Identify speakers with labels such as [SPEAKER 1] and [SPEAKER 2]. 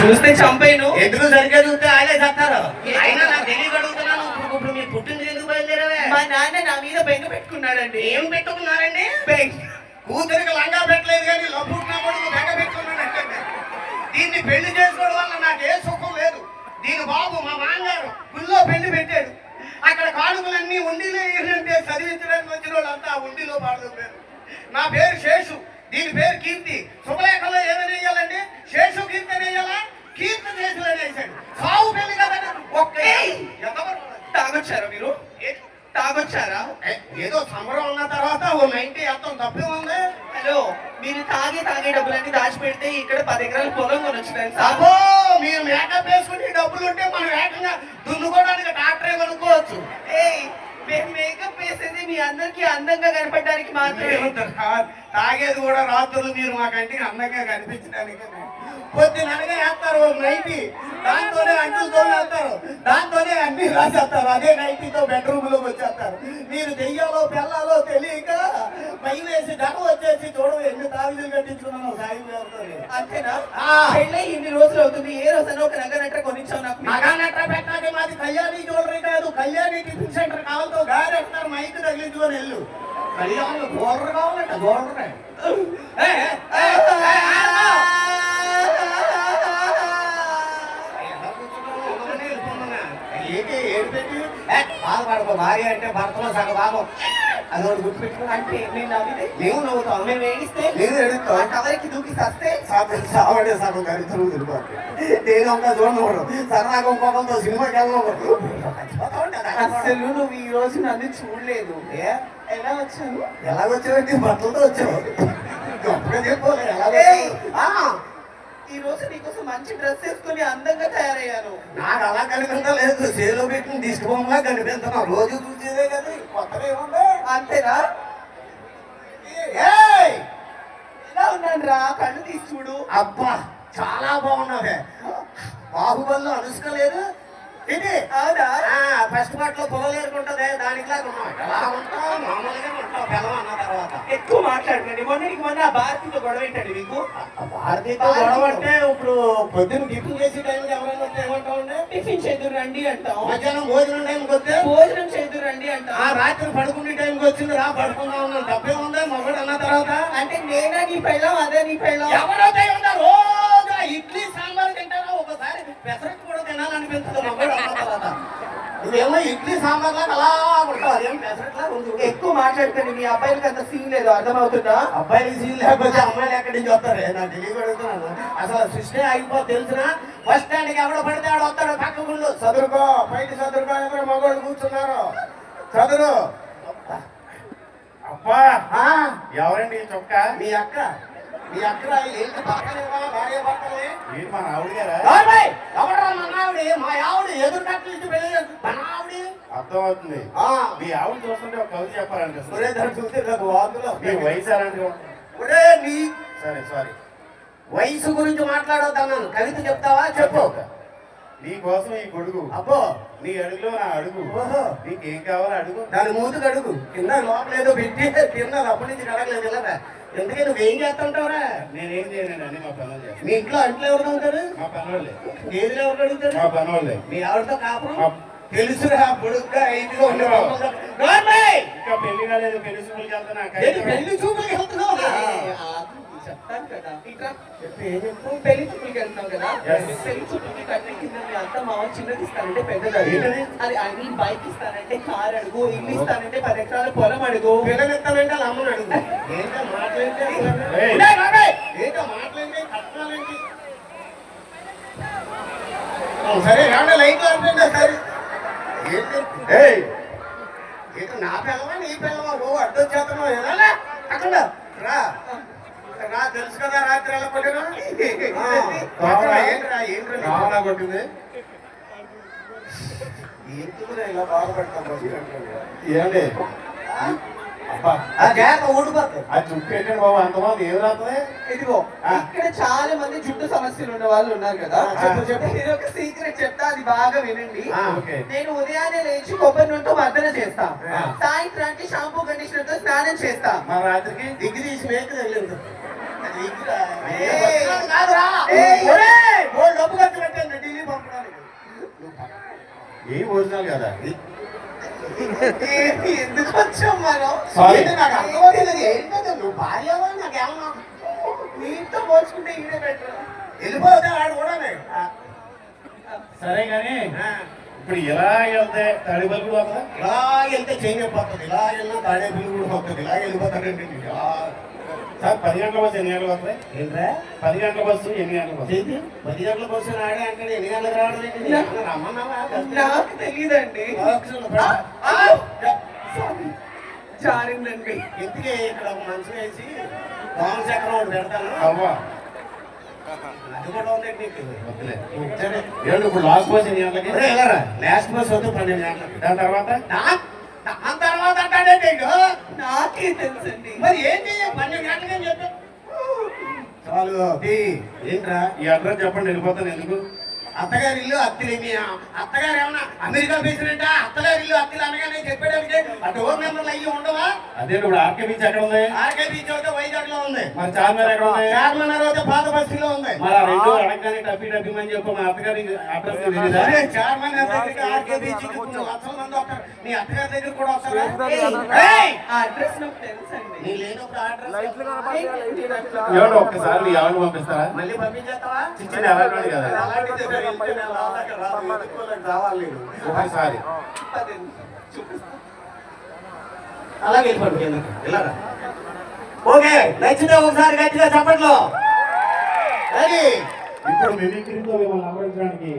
[SPEAKER 1] చూస్తే చంపేను.
[SPEAKER 2] ఎదురు సరిగ్గా చూస్తే ఆయనే చేస్తారు అయినా నాకు తెలియక అడుగుతున్నాను. ఇప్పుడు మీ పుట్టింది ఎందుకు బయలుదేరావే?
[SPEAKER 1] మా నాన్న నా మీద బెంగ పెట్టుకున్నాడండి.
[SPEAKER 2] ఏం పెట్టుకున్నారండి? కూతురికి లంగా పెట్టలేదు కానీ కొడుకు బెంగ పెట్టుకున్నాడంటే దీన్ని పెళ్ళి చేసుకోవడం వల్ల నాకు ఏ సుఖం లేదు. దీని బాబు మా మామగారు గుళ్ళో పెళ్ళి పెట్టాడు. అక్కడ కానుకలన్నీ ఉండిలో ఏంటంటే చదివించడానికి వచ్చిన వాళ్ళంతా ఉండిలో పాడుతున్నారు. నా పేరు శేషు. దీని పేరు కీర్తి. శుభలేఖలో ఏమైనా వేయాలండి శేషు కీర్తి అని వేయాలా కీర్తి శేషు అని వేసాడు సావు పెళ్ళి కదండి ఒకే
[SPEAKER 1] తాగొచ్చారా మీరు? తాగొచ్చారా?
[SPEAKER 2] ఏదో సంబరం ఉన్న తర్వాత ఓ నైన్టీ అర్థం తప్పే ఉంది.
[SPEAKER 1] హలో మీరు తాగే తాగే డబ్బులన్నీ దాచిపెడితే ఇక్కడ పది ఎకరాల పొలం కొనొచ్చు తెలుసా
[SPEAKER 2] అబ్బో మీరు మేకప్ వేసుకుని డబ్బులు ఉంటే మనం ఏకంగా దున్నుకోవడానికి ట్రాక్టరే కొనుక్కోవచ్చు.
[SPEAKER 1] ఏయ్ మేము మేకప్ వేసేది మీ అందరికి అందంగా కనపడడానికి మాత్రమే.
[SPEAKER 2] తాగేది కూడా రాత్రులు మీరు మా కంటికి అందంగా కనిపించడానికి పొద్దుననగా వేస్తారు నైటీ దాంతోనే అంటులతో వేస్తారు దాంతోనే అన్ని రాసేస్తారు. అదే నైటీతో బెడ్రూమ్లోకి వచ్చేస్తారు. మీరు దెయ్యాలో పిల్లాలో తెలియక భయం వేసి ధన వచ్చేసి చూడవు ఎన్ని తావిజులు కట్టించుకున్నాను సాయి
[SPEAKER 1] అంతేనా. పెళ్ళై ఇన్ని రోజులు అవుతుంది. ఏ రోజైనా ఒక నగ నట్ర కొనిచ్చావు నాకు.
[SPEAKER 2] మగానట్ర పెట్టాలి మాది కళ్యాణి జ్యువెలరీ కాదు. కళ్యాణి టిఫిన్ సెంటర్ కావాలతో గారి. ఎత్తారు తగిలించుకొని వెళ్ళు కళ్యాణ్ జ్యువెలరీ కావాలంట జ్యువెలరీ ఏంటి ఏడు పెట్టి బాధపడకు భార్య అంటే భర్తలో సగ భాగం అది ఒకటి గుర్తుపెట్టుకో
[SPEAKER 1] అంటే నేను నవ్వితే
[SPEAKER 2] లేవు నవ్వుతావు
[SPEAKER 1] మేము ఏడిస్తే
[SPEAKER 2] లేదు ఏడుస్తావు
[SPEAKER 1] ఆ దూకి సస్తే
[SPEAKER 2] సావడే సగం దరిద్రం నేను ఒక చూడను సరదాగా ఇంకొకరితో సినిమాకి వెళ్ళను
[SPEAKER 1] అసలు నువ్వు ఈ రోజు నన్ను చూడలేదు? ఎలా వచ్చాను
[SPEAKER 2] ఎలాగొచ్చావండి బట్టలతో వచ్చావు. గొప్పగా చెప్పాలి.
[SPEAKER 1] ఈ రోజు నీకోసం మంచి డ్రెస్ వేసుకుని అందంగా తయారయ్యాను.
[SPEAKER 2] నాకు అలా కనిపించలేదు చేలో పెట్టిన దిష్టి బొమ్మలా రోజు చూసేదే కదా కొత్తగా ఏముంది?
[SPEAKER 1] అంతేనా! ఎలా ఉన్నాను రా? కళ్ళు తీసి చూడు.
[SPEAKER 2] అబ్బా చాలా బాగున్నావే. బాహుబలిలో అనుష్క లేదు. ఇది
[SPEAKER 1] అవునా?
[SPEAKER 2] ఫస్ట్ పార్ట్లో పొగలేరుకుంటదే దానికిలాగా ఉన్నావు. ఎలా ఉంటావు? మామూలుగా ఉంటావు బెల్లం అన్న తర్వాత.
[SPEAKER 1] ఎక్కువ మాట్లాడుకోండి మొన్నటికి మొన్న ఆ భారతితో గొడవ ఏంటండి మీకు?
[SPEAKER 2] భారతీయతో గొడవ అంటే ఇప్పుడు పొద్దున్న టిఫిన్ చేసే టైంకి ఎవరైనా వస్తే ఏమంటామండి
[SPEAKER 1] టిఫిన్ చేదురు రండి అంటాం
[SPEAKER 2] మధ్యాహ్నం భోజనం టైంకి వస్తే
[SPEAKER 1] భోజనం చేదురు రండి
[SPEAKER 2] ఆ
[SPEAKER 1] అంటాం
[SPEAKER 2] రాత్రి పడుకునే టైంకి వచ్చింది రా పడుకుందాం ఉన్నాను తప్పే ఉందా? మగడు అన్న తర్వాత?
[SPEAKER 1] అంటే నేనా నీ పెళ్ళం అదే నీ పెళ్ళం?
[SPEAKER 2] ఎవరైతే ఉందా? అన్న తర్వాత నువ్వేమో ఇడ్లీ అలా ఉంటావు అదేం పెసరట్లా ఉంది
[SPEAKER 1] ఎక్కువ మాట్లాడుకోండి మీ అబ్బాయిలకి అంత సీన్ లేదు అర్థమవుతుందా?
[SPEAKER 2] అబ్బాయిలు సీన్ లేకపోతే అమ్మాయిలు ఎక్కడి నుంచి వస్తారు నాకు తెలియగలుగుతున్నాను అసలు సృష్టి ఆగిపో తెలిసిన? బస్ స్టాండ్కి ఎవడ పడితే ఆడ వస్తాడు పక్కకుండు చదువుకో బయట చదువుకో ఎవరు మగవాళ్ళు కూర్చున్నారు. చదువు
[SPEAKER 3] అబ్బా. ఎవరండి చొక్క?
[SPEAKER 2] మీ అక్క. మీ అక్క ఏంటి పక్కనేవా? భార్య భర్తలే
[SPEAKER 3] ఏంటి మన ఆవిడ గారా?
[SPEAKER 2] ఎవరు ఎవరా మన ఆవిడ మా ఆవిడ ఇచ్చి పెళ్ళి మన
[SPEAKER 3] మీ చూస్తుంటే ఒక కవిత
[SPEAKER 2] ఒరే దాన్ని చూస్తే నాకు వాదులు
[SPEAKER 3] మీ వయసు
[SPEAKER 2] ఒరే నీ
[SPEAKER 3] సరే సారీ.
[SPEAKER 2] వయసు గురించి మాట్లాడొద్దన్నాను. కవిత చెప్తావా? చెప్పు.
[SPEAKER 3] నీ కోసం ఈ గొడుగు
[SPEAKER 2] అబ్బో.
[SPEAKER 3] నీ అడుగులో నా అడుగు.
[SPEAKER 2] ఓహో.
[SPEAKER 3] నీకు కావాలో అడుగు.
[SPEAKER 2] దాని మూతుకు అడుగు. కింద లోపల ఏదో పెట్టి తిన్నది అప్పటి నుంచి కడగలేదు ఇలా ఎందుకే నువ్వేం చేస్తుంటావురా?
[SPEAKER 3] నేనేం చేయనండి మా పనులు చేస్తాను
[SPEAKER 2] మీ ఇంట్లో అంట్లో ఎవరు ఉంటారు
[SPEAKER 3] మా పనులే.
[SPEAKER 2] ఏదిలో ఎవరు అడుగుతారు?
[SPEAKER 3] మా పనులే.
[SPEAKER 2] మీ ఆవిడతో కాపురం? తెలుసురా పొడుగ్గా ఐదుగా ఉండే!
[SPEAKER 3] ఇంకా పెళ్ళి కాలేదు పెళ్ళి చూపులకి వెళ్తున్నా
[SPEAKER 2] పెళ్ళి చూపులకి వెళ్తున్నావా?
[SPEAKER 1] చెప్తాను కదా.
[SPEAKER 2] చెప్పు?
[SPEAKER 1] నువ్వు పెళ్ళి చూపులకి వెళ్తున్నావు కదా. పెళ్ళి చూపులకి కట్టిన కింద మీ అత్త మామ చిన్నది ఇస్తానంటే పెద్దది? అది అన్ని బైక్ ఇస్తానంటే కార్ అడుగు ఇల్లు ఇస్తానంటే పది ఎకరాల పొలం అడుగు.
[SPEAKER 2] పిల్లలు వాళ్ళ అమ్మని అడుగు. ఏంటో మాట్లాడితే. ఏంటో మాట్లాడితే కట్నాలేంటి? ఓ, సరే రాండి లైట్ ఆపండి సరే ఏంటి? నా పిల్లవా నీ పిల్లవా? ఓ అడ్డొచ్చేతను ఎలా అక్కడ రా. రా తెలుసు కదా రాత్రి ఎలా కొట్టినా? ఏంట్రా ఏంట్రా
[SPEAKER 3] కొట్టింది.
[SPEAKER 2] ఇలా బాధపడతాం
[SPEAKER 1] ఇదిగో. ఇక్కడ చాలా మంది జుట్టు సమస్యలు ఉన్న వాళ్ళు ఉన్నారు కదా. నేను ఒక సీక్రెట్ చెప్తా అది బాగా వినండి. నేను ఉదయాన్నే లేచి కొబ్బరి నూనెతో మర్దన చేస్తా. సాయంత్రానికి షాంపూ కండిషనర్తో స్నానం చేస్తా.
[SPEAKER 3] రాత్రికి
[SPEAKER 2] దిగ్గు తీసి
[SPEAKER 1] డబ్బు
[SPEAKER 2] ఏం
[SPEAKER 3] ఒరిజినల్ కదా
[SPEAKER 1] ఎందుకు వచ్చాం
[SPEAKER 2] నువ్వు భార్య నాకేమన్నా
[SPEAKER 1] నీతో పోల్చుకుంటే ఈడే బెటర్
[SPEAKER 2] వెళ్ళిపోతా ఆడు కూడా
[SPEAKER 3] సరే కానీ ఇప్పుడు ఎలా వెళ్తే తాడి బల్బులు
[SPEAKER 2] ఇలా వెళ్తే చేయి పోతుంది ఇలా వెళ్ళినా తాడే బిల్లు కూడా పోతుంది ఇలా వెళ్ళిపోతాడండి. ఇలా
[SPEAKER 3] పది గంటల బస్సు ఎన్ని గంటలకు వస్తాయి?
[SPEAKER 2] ఏంట్రా?
[SPEAKER 3] పది గంటల బస్సు ఎన్ని గంటలకు వస్తాయి?
[SPEAKER 2] ఏంటి? పది గంటల కోసం ఆడే అంటే ఎన్ని గంటలకు రావడం రమ్మన్నావా?
[SPEAKER 1] నాకు తెలియదండి! జారిందండి.
[SPEAKER 2] ఇంటికి ఇక్కడ మనిషి వేసి పవన్ చక్రం ఒకటి పెడతాను.
[SPEAKER 3] అవ్వా. ఇప్పుడు లాస్ట్ బస్ ఎన్ని గంటలకి?
[SPEAKER 2] లాస్ట్ బస్ వద్దు పన్నెండు గంటలకు.
[SPEAKER 3] దాని తర్వాత?
[SPEAKER 2] దాని తర్వాత అంటాడేంటి ఈడు?
[SPEAKER 1] నాకే తెలుసండి.
[SPEAKER 2] మరి ఏంటి పన్నెండు చాలు ఏంట్రా?
[SPEAKER 3] ఈ అడ్రస్ చెప్పండి వెళ్ళిపోతాను ఎందుకు?
[SPEAKER 2] అత్తగారి ఇల్లు అత్తిలి మీ అత్తగారు ఏమన్నా అమెరికా ప్రెసిడెంట్? అత్తగారి ఇల్లు అత్తిలి అనగానే చెప్పేదానికి ఆ డోర్ నెంబర్లు అయ్యి ఉండవా?
[SPEAKER 3] అదే ఇప్పుడు ఆర్కే బీచ్ ఎక్కడ ఉంది?
[SPEAKER 2] ఆర్కే బీచ్ అయితే వైజాగ్లో ఉంది.
[SPEAKER 3] మరి చార్మినార్ ఎక్కడ ఉంది?
[SPEAKER 2] చార్మినార్ అయితే పాత బస్తీలో ఉంది.
[SPEAKER 3] మరి ఆ రెండు అడగగానే టప్పి టప్పి అని చెప్పి మా అత్తగారి అడ్రస్
[SPEAKER 2] అరే, చార్మినార్ దగ్గరికి ఆర్కే బీచ్కి కొన్ని లక్షల మంది వస్తారు. మీ అత్తగారి దగ్గర కూడా వస్తారా?
[SPEAKER 1] ఏయ్,
[SPEAKER 2] ఏయ్!
[SPEAKER 1] ఆ అడ్రస్ నాకు తెలుసండి.
[SPEAKER 2] నీ లేనప్పుడు అడ్రస్
[SPEAKER 1] ఏంటండి నాకు?
[SPEAKER 3] ఏమండి ఒక్కసారి ఆవిడ పంపిస్తారా?
[SPEAKER 2] మళ్ళీ పంపించేస్తావా?
[SPEAKER 3] చిన్న అలాంటి కదా.
[SPEAKER 2] నేను.
[SPEAKER 3] ఒకసారి
[SPEAKER 2] అలాగే వెళ్ళిపోండి కిందకి. వెళ్ళరా ఓకే నచ్చితే ఒకసారి గట్టిగా చప్పట్లో రెడీ
[SPEAKER 3] ఇప్పుడు మిమిక్రీతో మిమ్మల్ని అమరించడానికి